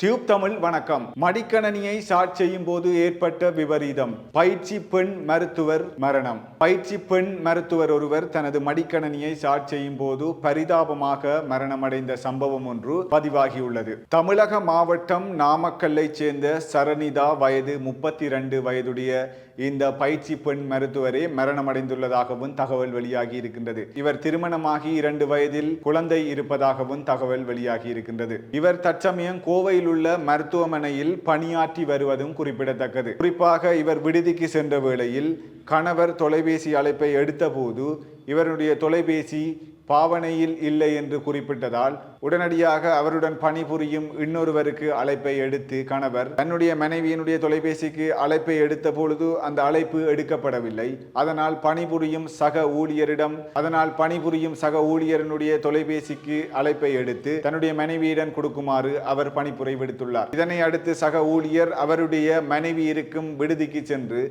Tube Tamil வணக்கம். மடிக்கணனியை short செய்யும் போது ஏற்பட்ட விபரீதம். பயிற்சி பெண் மருத்துவர் மரணம். பயிற்சி பெண் மருத்துவர் ஒருவர் தனது மடிக்கணனியை ஷார்ட் செய்யும் போது பரிதாபமாக மரணமடைந்த சம்பவம் ஒன்று பதிவாகியுள்ளது. தமிழக மாவட்டம் நாமக்கல்லை சேர்ந்த சரணிதா வயது முப்பத்தி இரண்டு வயதுடைய இந்த பயிற்சி பெண் மருத்துவரே மரணமடைந்துள்ளதாகவும் தகவல் வெளியாகி இருக்கின்றது. இவர் திருமணமாகி இரண்டு வயதில் குழந்தை இருப்பதாகவும் தகவல் வெளியாகி இருக்கின்றது. இவர் தற்சமயம் கோவையில் உள்ள மருத்துவமனையில் பணியாற்றி வருவதும் குறிப்பிடத்தக்கது. குறிப்பாக இவர் விடுதிக்கு சென்ற வேளையில் கணவர் தொலைபேசி அழைப்பை எடுத்தபோது இவருடைய தொலைபேசி பாவனையில் இல்லை என்று குறிப்பிட்டதால் உடனடியாக அவருடன் பணிபுரியும் இன்னொருவருக்கு அழைப்பை எடுத்து கணவர் தன்னுடைய மனைவியினுடைய தொலைபேசிக்கு அழைப்பை எடுத்த பொழுது அந்த அழைப்பு எடுக்கப்படவில்லை. அதனால் பணிபுரியும் சக ஊழியரிடம் அதனால் பணிபுரியும் சக ஊழியரினுடைய தொலைபேசிக்கு அழைப்பை எடுத்து தன்னுடைய மனைவியிடம் கொடுக்குமாறு அவர் பணிப்புரை விடுத்துள்ளார். இதனை அடுத்து சக ஊழியர் அவருடைய மனைவி இருக்கும் விடுதிக்கு சென்று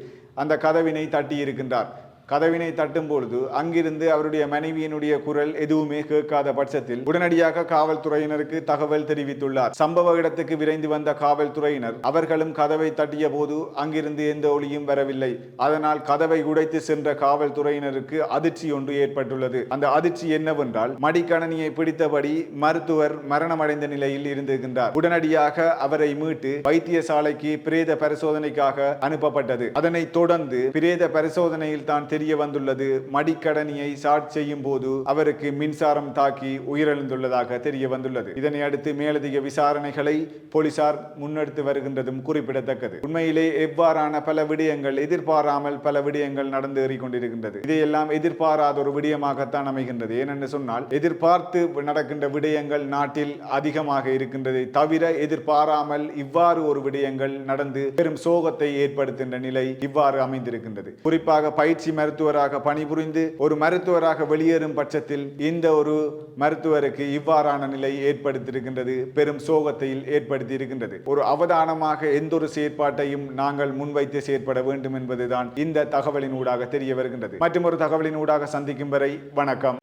அந்த கதவினை தட்டியிருக்கின்றார். கதவினை தட்டும் பொழுது அங்கிருந்து அவருடைய மனைவியினுடைய குரல் எதுவுமே கேட்காத பட்சத்தில் உடனடியாக காவல்துறையினருக்கு தகவல் தெரிவித்துள்ளார். சம்பவ இடத்துக்கு விரைந்து வந்த காவல்துறையினர் அவர்களும் கதவை தட்டிய போது அங்கிருந்து எந்த ஒளியும் வரவில்லை. அதனால் கதவை உடைத்து சென்ற காவல்துறையினருக்கு அதிர்ச்சி ஒன்று ஏற்பட்டுள்ளது. அந்த அதிர்ச்சி என்னவென்றால் மடிக்கணனியை பிடித்தபடி மருத்துவர் மரணமடைந்த நிலையில் இருந்திருக்கின்றார். உடனடியாக அவரை மீட்டு வைத்தியசாலைக்கு பிரேத பரிசோதனைக்காக அனுப்பப்பட்டது. அதனைத் தொடர்ந்து பிரேத பரிசோதனையில் தான் தெரிய வந்துள்ளது. மடிக்கடனியை ஷார்ட் செய்யும் போது அவருக்கு மின்சாரம் தாக்கி உயிரிழந்துள்ளதாக தெரிய வந்துள்ளது. இதனை அடுத்து மேலதிக விசாரணைகளை போலீசார் முன்னெடுத்து வருகின்றதும் குறிப்பிடத்தக்கது. உண்மையிலே எவ்வாறான பல விடயங்கள் எதிர்பாராமல் பல விடயங்கள் நடந்து ஏறிக்கொண்டிருக்கின்றது இதையெல்லாம் எதிர்பாராத ஒரு விடயமாகத்தான் அமைகின்றது. ஏனென்று சொன்னால் எதிர்பார்த்து நடக்கின்ற விடயங்கள் நாட்டில் அதிகமாக இருக்கின்றதை தவிர எதிர்பாராமல் இவ்வாறு ஒரு விடயங்கள் நடந்து பெரும் சோகத்தை ஏற்படுத்துகின்ற நிலை இவ்வாறு அமைந்திருக்கின்றது. குறிப்பாக பயிற்சி மருத்துவராக பணிபுரிந்து ஒரு மருத்துவராக வெளியேறும் பட்சத்தில் இந்த ஒரு மருத்துவருக்கு இவ்வாறான நிலை ஏற்படுத்தியிருக்கின்றது பெரும் சோகத்தை ஏற்படுத்தி இருக்கின்றது ஒரு அவதானமாக எந்த ஒரு செயற்பாட்டையும் நாங்கள் முன்வைத்து செயற்பட வேண்டும் என்பதுதான் இந்த தகவலின் ஊடாக தெரிய வருகின்றது. மற்றும் ஒரு தகவலின் ஊடாக சந்திக்கும் வரை வணக்கம்.